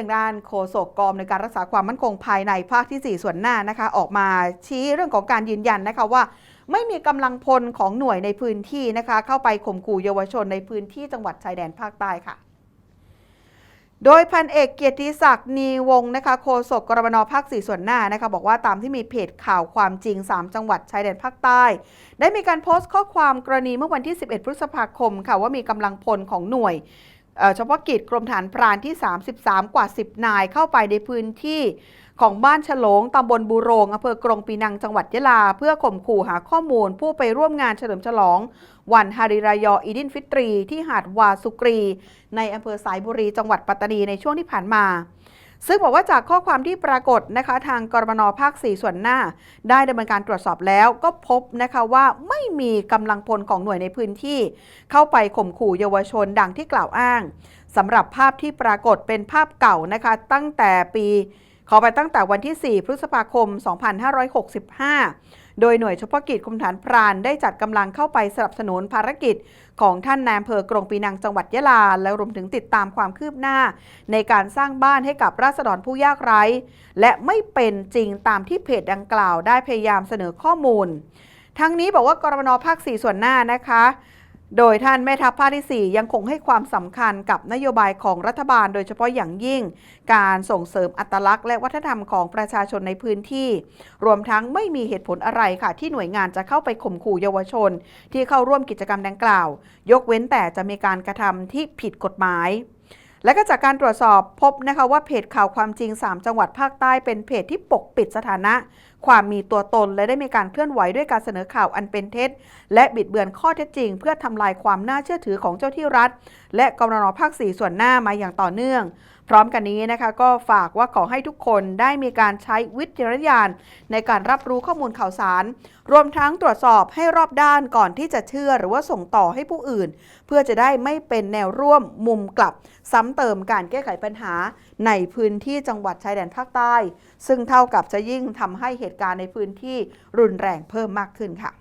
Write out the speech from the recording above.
ทางด้านโฆษกกองในการรักษาความมั่นคงภายในภาคที่ 4 ส่วนหน้านะคะออกมาชี้เรื่องของการยืนยันนะคะว่า ไม่มีกำลังพลของหน่วยในพื้นที่นะคะเข้าไปข่มขู่เยาวชนในพื้นที่จังหวัดชายแดนภาคใต้ค่ะ โดยพันเอกเกียรติศักดิ์นีวงศ์นะคะโฆษกกรมนภาค 4 ส่วนหน้านะคะบอกว่าตามที่มีเพจข่าวความจริง 3 จังหวัดชายแดนภาคใต้ ได้มีการโพสต์ข้อความกรณีเมื่อวันที่ 11 พฤษภาคมค่ะว่ามีกำลังพลของหน่วย เฉพาะกิจกรมฐานพรานที่ 33 กว่า 10 นายเข้าไปในพื้นที่ของบ้านฉลงตำบลบูโรงอำเภอกรงปีนังจังหวัดยะลา เพื่อข่มขู่หาข้อมูล ผู้ไปร่วมงานเฉลิมฉลอง วันฮาริรายออีดินฟิตรี ที่หาดวาสุกรี ในอำเภอสายบุรีจังหวัดปัตตานีในช่วงที่ผ่านมา ซึ่งบอกว่าจากข้อความที่ปรากฏนะคะทางกรมนภาค 4 ส่วนหน้า ได้ดำเนินการตรวจสอบแล้วก็พบนะคะว่าไม่มีกำลังพลของหน่วยในพื้นที่ เข้าไปข่มขู่เยาวชนดังที่กล่าวอ้างสำหรับภาพที่ปรากฏเป็นภาพเก่านะคะตั้งแต่ปี ขอไปตั้งแต่วันที่ 4 พฤษภาคม 2565 โดยหน่วยเฉพาะกิจคุมฐานพรานได้จัดกำลังเข้าไปสนับสนุนภารกิจ ของท่านนายอำเภอกรงปีนังจังหวัดยะลา และรวมถึงติดตามความคืบหน้า ในการสร้างบ้านให้กับราษฎรผู้ยากไร้ และไม่เป็นจริงตามที่เพจดังกล่าว ได้พยายามเสนอข้อมูล ทั้งนี้บอกว่ากรมนภาค 4 ส่วนหน้านะคะ โดยท่านแม่ทัพภาคที่ 4 ยังคงให้ความสำคัญกับนโยบายของรัฐบาลโดยเฉพาะอย่างยิ่ง การส่งเสริมอัตลักษณ์และวัฒนธรรมของประชาชนในพื้นที่ รวมทั้งไม่มีเหตุผลอะไรค่ะ ที่หน่วยงานจะเข้าไปข่มขู่เยาวชน ที่เข้าร่วมกิจกรรมดังกล่าว ยกเว้นแต่จะมีการกระทำที่ผิดกฎหมายและก็จากการตรวจสอบพบนะคะว่าเพจข่าวความจริง 3 จังหวัดภาคใต้เป็นเพจที่ปกปิดสถานะ ความมีตัวตนและได้มีการเคลื่อนไหวด้วยการเสนอข่าวอันเป็นเท็จ และบิดเบือนข้อเท็จจริง เพื่อทำลายความน่าเชื่อถือของเจ้าที่รัฐ และกรนภาค4ส่วนหน้ามาอย่างต่อเนื่อง พร้อมกันนี้นะคะ ก็ฝากว่าขอให้ทุกคนได้มีการใช้วิจารณญาณในการรับรู้ข้อมูลข่าวสาร รวมทั้งตรวจสอบให้รอบด้านก่อนที่จะเชื่อหรือว่าส่งต่อให้ผู้อื่น เพื่อจะได้ไม่เป็นแนวร่วมมุมกลับ ซ้ำเติมการแก้ไขปัญหาในพื้นที่จังหวัดชายแดนภาคใต้ ซึ่งเท่ากับจะยิ่งทำให้เหตตุการณ์ในพื้นที่รุนแรงเพิ่มมากขึ้นค่ะ